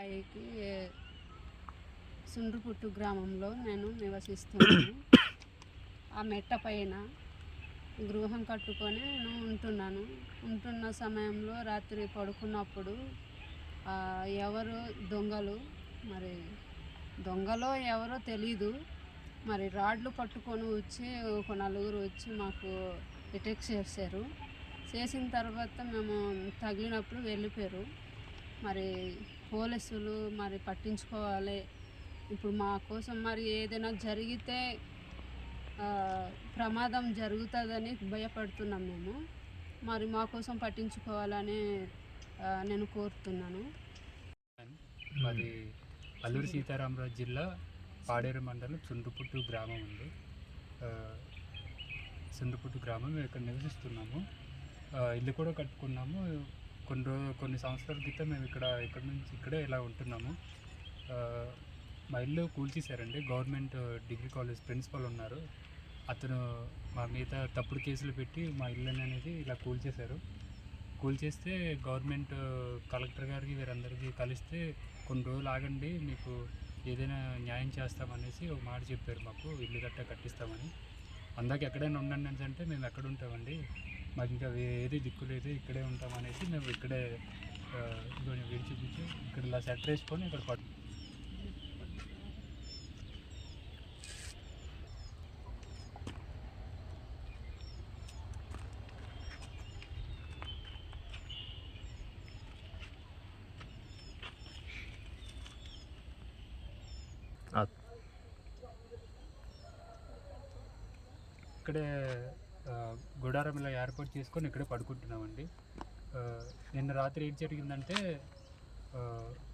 పైకి సుండ్రుపుట్టు గ్రామంలో నేను నివసిస్తున్నాను. ఆ మెట్ట పైన గృహం కట్టుకొని నేను ఉంటున్నాను. ఉంటున్న సమయంలో రాత్రి పడుకున్నప్పుడు ఎవరు దొంగలు? మరి దొంగలో ఎవరో తెలీదు. మరి రాడ్లు పట్టుకొని వచ్చి ఒక నలుగురు వచ్చి మాకు అటాక్ చేశారు. చేసిన తర్వాత మేము తగిలినప్పుడు వెళ్ళిపోయారు. మరి పోలీసులు మరి పట్టించుకోవాలి. ఇప్పుడు మా కోసం మరి ఏదైనా జరిగితే ప్రమాదం జరుగుతుందని భయపడుతున్నాం మేము. మరి మా కోసం పట్టించుకోవాలని నేను కోరుతున్నాను. మాది అల్లూరు సీతారామరాజు జిల్లా పాడేరు మండలం చుండ్రుపుట్టు గ్రామం ఉంది చుండ్రుపుట్టు గ్రామం మేము ఇక్కడ నివసిస్తున్నాము. ఇల్లు కూడా కట్టుకున్నాము. కొన్ని రో కొన్ని సంవత్సరాల క్రితం మేము ఇక్కడ ఇక్కడ నుంచి ఇక్కడే ఇలా ఉంటున్నాము. మా ఇల్లు కూల్చేశారండి. గవర్నమెంట్ డిగ్రీ కాలేజ్ ప్రిన్సిపల్ ఉన్నారు. అతను మా మీద తప్పుడు కేసులు పెట్టి మా ఇల్లు అనేది ఇలా కూల్చేశారు. కూల్చేస్తే గవర్నమెంట్ కలెక్టర్ గారికి వీరందరికీ కలిస్తే కొన్ని రోజులు ఆగండి మీకు ఏదైనా న్యాయం చేస్తామనేసి ఒక మాట చెప్పారు మాకు. ఇల్లు గట్ట కట్టిస్తామని. అందాక ఎక్కడైనా ఉండండి అని అంటే మేము ఎక్కడ ఉంటామండి? మాకు ఇంకా ఏది దిక్కు లేదు ఇక్కడే ఉంటామనేసి మేము ఇక్కడే ఆ, ఇదిగోండి వీడి చూపించి ఇక్కడ ఇలా సెట్ వేసుకొని ఇక్కడ పడు ఇక్కడే గుడారం ఇలా ఏర్పాటు చేసుకొని ఇక్కడే పడుకుంటున్నామండి. నిన్న రాత్రి ఏం జరిగిందంటే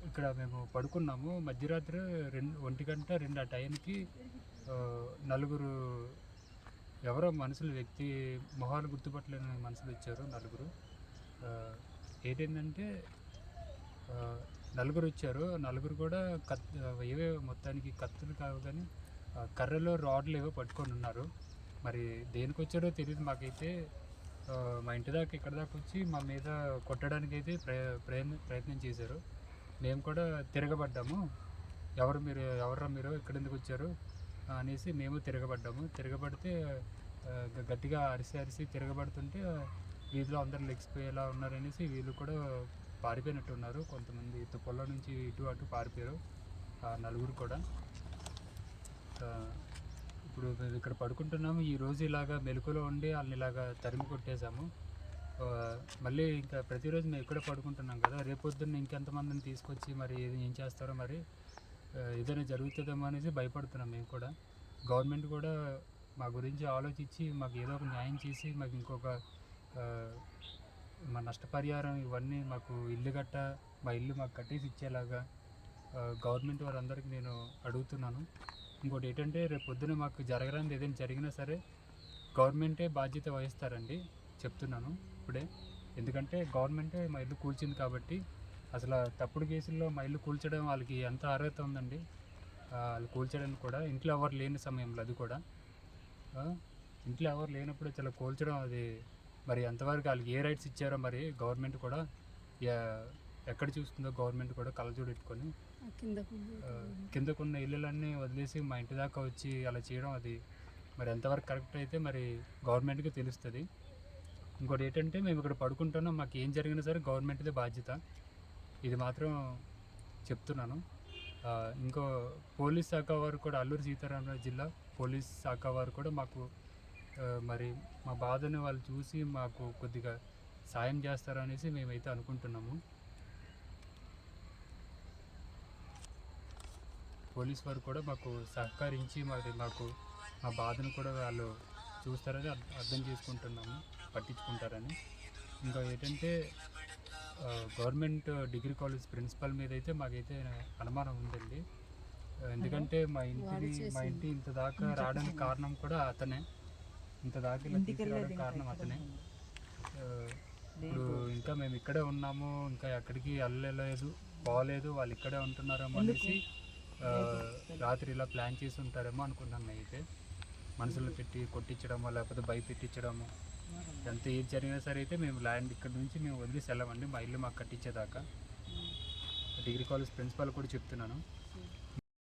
ఇక్కడ మేము పడుకున్నాము. మధ్యరాత్రి రెండు ఒంటి గంట రెండు ఆ టైంకి నలుగురు ఎవరో మనుషులు వ్యక్తి మొహాలు గుర్తుపట్టలేని మనుషులు వచ్చారు నలుగురు. ఏంటంటే నలుగురు వచ్చారు. నలుగురు కూడా కత్ ఏవే మొత్తానికి కత్తులు కావు కానీ కర్రలో రాడ్లు ఏవో పట్టుకొని ఉన్నారు. మరి దేనికి వచ్చారో తెలియదు మాకైతే మా ఇంటి దాకా ఇక్కడ దాకా వచ్చి మా మీద కొట్టడానికి అయితే ప్రయ ప్రయత్నం ప్రయత్నం చేశారు. మేము కూడా తిరగబడ్డాము. ఎవరు మీరు ఎవరు మీరు ఇక్కడ ఎందుకు వచ్చారు అనేసి మేము తిరగబడ్డాము. తిరగబడితే గ- గట్టిగా అరిసి అరిసి తిరగబడుతుంటే వీధిలో అందరు లెక్సిపోయేలా ఉన్నారనేసి వీళ్ళు కూడా పారిపోయినట్టు ఉన్నారు కొంతమంది ఇటు నుంచి ఇటు అటు పారిపోయారు. నలుగురు కూడా. మేము ఇక్కడ పడుకుంటున్నాము. ఈ రోజు ఇలాగా మెలకులో ఉండి వాళ్ళని ఇలాగా తరిమి కొట్టేశాము. మళ్ళీ ఇంకా ప్రతిరోజు మేము ఇక్కడ పడుకుంటున్నాం కదా. రేపొద్దున్న ఇంకెంతమందిని తీసుకొచ్చి మరి ఏది ఏం చేస్తారో మరి ఏదైనా జరుగుతుందేమో అనేసి భయపడుతున్నాం మేము కూడా. గవర్నమెంట్ కూడా మా గురించి ఆలోచించి మాకు ఏదో ఒక న్యాయం చేసి మాకు ఇంకొక మా నష్టపరిహారం ఇవన్నీ మాకు ఇల్లు గట్ట మా ఇల్లు మాకు కట్టేసి ఇచ్చేలాగా గవర్నమెంట్ వారందరికీ నేను అడుగుతున్నాను. ఇంకోటి ఏంటంటే రేపు పొద్దున మాకు జరగరానిది ఏదైనా జరిగినా సరే గవర్నమెంటే బాధ్యత వహిస్తారండి. చెప్తున్నాను ఇప్పుడే. ఎందుకంటే గవర్నమెంటే మా ఇల్లు కూల్చింది కాబట్టి అసలు తప్పుడు కేసుల్లో మా ఇల్లు కూల్చడం వాళ్ళకి ఎంత అర్హత ఉందండి. వాళ్ళు కూల్చడానికి కూడా ఇంట్లో ఎవరు లేని సమయంలో అది కూడా. ఇంట్లో ఎవరు లేనప్పుడు చాలా కూల్చడం అది మరి ఎంతవరకు వాళ్ళకి ఏ రైట్స్ ఇచ్చారో మరి గవర్నమెంట్ కూడా ఎక్కడ చూస్తుందో గవర్నమెంట్ కూడా కళ్ళజోడు కిందకున్న ఇల్లులన్నీ వదిలేసి మా ఇంటి దాకా వచ్చి అలా చేయడం అది. మరి ఎంతవరకు కరెక్ట్ అయితే మరి గవర్నమెంట్కి తెలుస్తుంది. ఇంకోటి ఏంటంటే మేము ఇక్కడ పడుకుంటున్నాం. మాకు ఏం జరిగినా సరే గవర్నమెంట్దే బాధ్యత. ఇది మాత్రం చెప్తున్నాను. ఇంకో పోలీస్ శాఖ వారు కూడా అల్లూరు సీతారామరాజు జిల్లా పోలీస్ శాఖ వారు కూడా మాకు మరి మా బాధను వాళ్ళు చూసి మాకు కొద్దిగా సాయం చేస్తారనేసి మేమైతే అనుకుంటున్నాము. పోలీస్ వారు కూడా మాకు సహకరించి మరి మాకు మా బాధను కూడా వాళ్ళు చూస్తారని అర్థ- చేసుకుంటున్నాము పట్టించుకుంటారని. ఇంకా ఏంటంటే గవర్నమెంట్ డిగ్రీ కాలేజ్ ప్రిన్సిపల్ మీద అయితే మాకైతే అనుమానం ఉందండి. ఎందుకంటే మా ఇంటిది మా ఇంటి ఇంత దాకా రావడానికి కారణం కూడా అతనే. ఇంత దాకా ఇలా తీసుకురావడానికి కారణం అతనే. ఇప్పుడు ఇంకా మేము ఇక్కడే ఉన్నాము ఇంకా ఎక్కడికి వెళ్ళలేదు పోలేదు వాళ్ళు ఇక్కడే ఉంటున్నారేమో అనేసి రాత్రి ఇలా ప్లాన్ చేసి ఉంటారేమో అనుకున్నాను అయితే మనుషులు పెట్టి కొట్టించడమో లేకపోతే భయపెట్టించడము. ఎంత ఏది జరిగినా సరే అయితే మేము ల్యాండ్ ఇక్కడ నుంచి మేము వదిలేసి వెళ్ళమండి. మా ఇల్లు మాకు కట్టించేదాకా. డిగ్రీ కాలేజ్ ప్రిన్సిపాల్ కూడా చెప్తున్నాను.